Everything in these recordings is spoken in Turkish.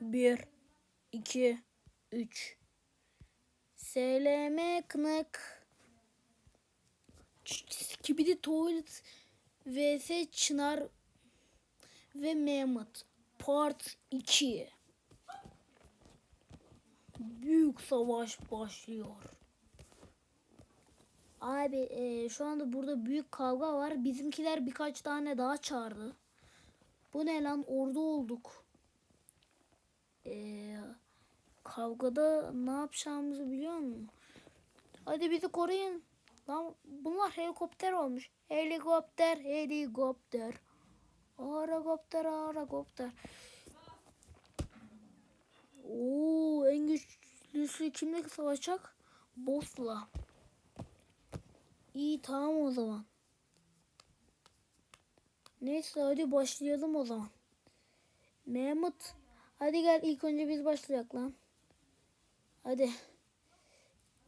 1 2 3 SLM kınık Skibidi Toilet vs Çınar ve Mehmet Part 2 Büyük savaş başlıyor. Abi e, şu anda burada büyük kavga var. Bizimkiler birkaç tane daha çağırdı. Bu ne lan ordu olduk. E, kavgada ne yapacağımızı biliyor musun? Hadi bizi koruyun. Lan bunlar helikopter olmuş. Helikopter, helikopter. Aragopter, aragopter. Oo, en güçlüsü kimle savaşacak? Boss'la. İyi tamam o zaman. Neyse hadi başlayalım o zaman. Mehmet hadi gel ilk önce biz başlayak lan. Hadi.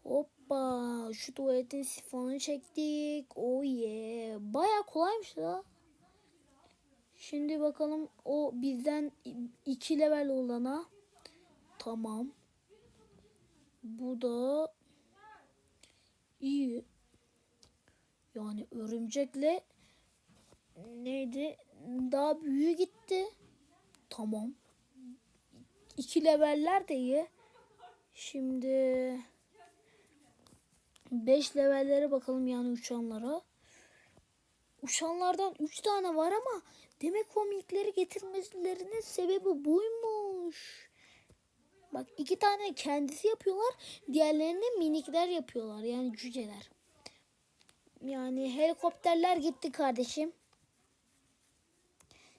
Hoppa şu tuvaletin sifonu çektik. Oh yeah. Baya kolaymış la. Şimdi bakalım o bizden iki level olana. Tamam. Bu da iyi. Yani örümcekle neydi? Daha büyüğü gitti. Tamam. İki leveller de iyi. Şimdi 5 levellere bakalım yani uçanlara. Uçanlardan 3 tane var ama demek o minikleri getirmelerinin sebebi buymuş. Bak iki tane kendisi yapıyorlar. Diğerlerini minikler yapıyorlar. Yani cüceler. Yani helikopterler gitti kardeşim.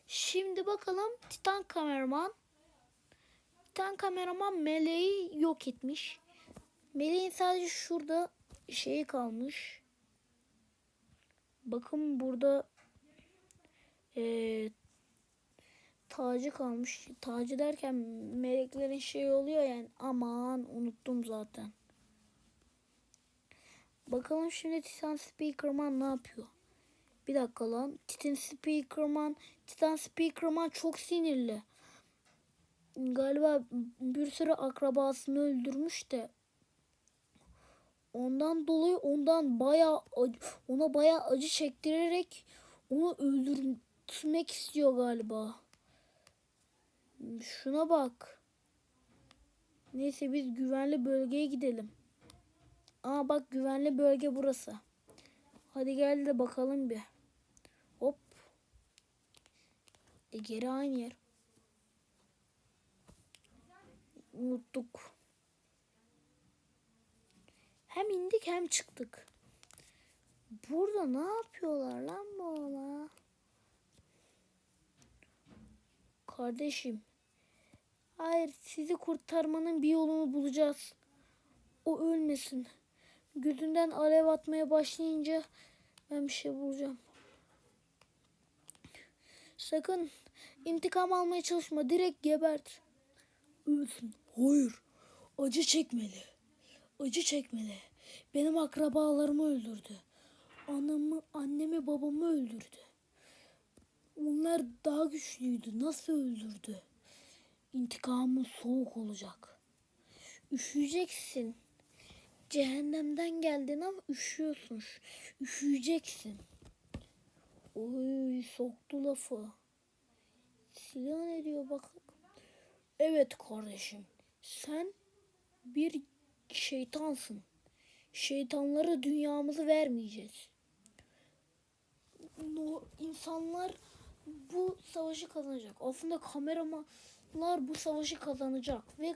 Şimdi bakalım Titan kameraman. Titan kameraman meleği yok etmiş. Meleğin sadece şurada şeyi kalmış. Bakın burada ee, tacı kalmış. Tacı derken meleklerin şey oluyor yani. Aman unuttum zaten. Bakalım şimdi Titan Speakerman ne yapıyor? Bir dakika lan. Titan Speakerman, Titan Speakerman çok sinirli. Galiba bir sürü akrabasını öldürmüş de ondan dolayı ondan baya ona baya acı çektirerek onu öldürmek istiyor galiba. Şuna bak. Neyse biz güvenli bölgeye gidelim. Aa bak güvenli bölge burası. Hadi gel de bakalım bir. Hop. E geri aynı yer. Unuttuk. Hem indik hem çıktık. Burada ne yapıyorlar lan bu ola? Kardeşim. Hayır sizi kurtarmanın bir yolunu bulacağız. O ölmesin. Gözünden alev atmaya başlayınca ben bir şey bulacağım. Sakın intikam almaya çalışma. Direkt gebert. Ölsün. Hayır. Acı çekmeli. Acı çekmeli. Benim akrabalarımı öldürdü. Anamı, annemi, babamı öldürdü. Onlar daha güçlüydü. Nasıl öldürdü? İntikamın soğuk olacak. Üşüyeceksin. Cehennemden geldin ama üşüyorsun. Üşüyeceksin. Oy soktu lafı. Silah ne diyor bak. Evet kardeşim. Sen bir şeytansın. Şeytanlara dünyamızı vermeyeceğiz. No, insanlar bu savaşı kazanacak. Aslında kameramanlar bu savaşı kazanacak ve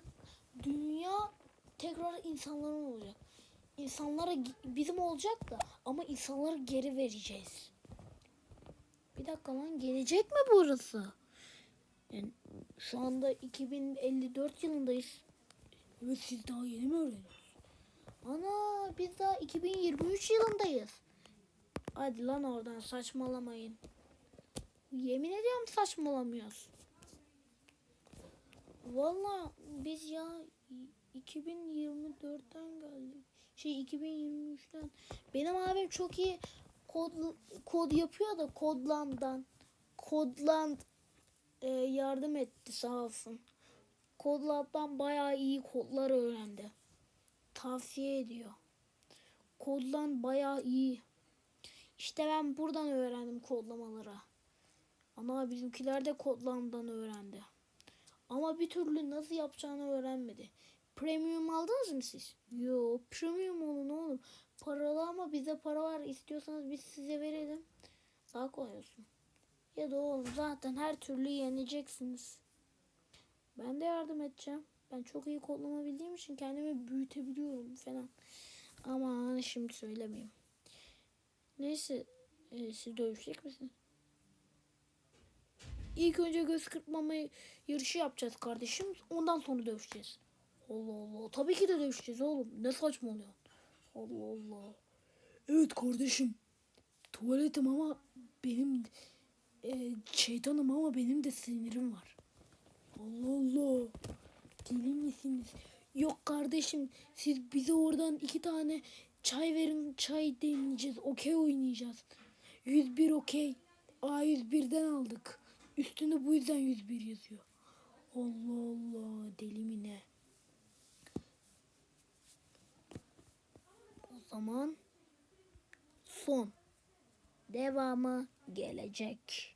dünya tekrar insanların olacak. İnsanlara bizim olacak da ama insanları geri vereceğiz. Bir dakika lan gelecek mi burası? Yani şu anda 2054 yılındayız. Ve siz daha yeni mi öğreniyorsunuz? Ana biz daha 2023 yılındayız. Hadi lan oradan saçmalamayın. Yemin ediyorum saçmalamıyoruz. Valla biz ya 2024'ten geldik. Şey 2023'ten. Benim abim çok iyi kod kod yapıyor da Kodland'dan. Kodland e, yardım etti sağ olsun. Kodlab'dan bayağı iyi kodlar öğrendi. Tavsiye ediyor. Kodlan bayağı iyi. İşte ben buradan öğrendim kodlamaları. Ama bizimkiler de kodlamdan öğrendi. Ama bir türlü nasıl yapacağını öğrenmedi. Premium aldınız mı siz? Yo, premium olun oğlum. Paralı ama bize para var. İstiyorsanız biz size verelim. Daha kolay olsun. Ya da oğlum zaten her türlü yeneceksiniz. Ben de yardım edeceğim. Ben çok iyi kodlama bildiğim için kendimi büyütebiliyorum falan. Ama şimdi söylemeyeyim. Neyse e, siz dövüşecek misiniz? İlk önce göz kırpmama yarışı yapacağız kardeşim. Ondan sonra dövüşeceğiz. Allah Allah. Tabii ki de dövüşeceğiz oğlum. Ne saçmalıyorsun? Allah Allah. Evet kardeşim. Tuvaletim ama benim e, şeytanım ama benim de sinirim var. Allah Allah. Deli misiniz? Yok kardeşim siz bize oradan iki tane çay verin çay demleyeceğiz. Okey oynayacağız. 101 okey. A101'den aldık. Üstünde bu yüzden 101 yazıyor. Allah Allah deli mi ne? O zaman son. Devamı gelecek.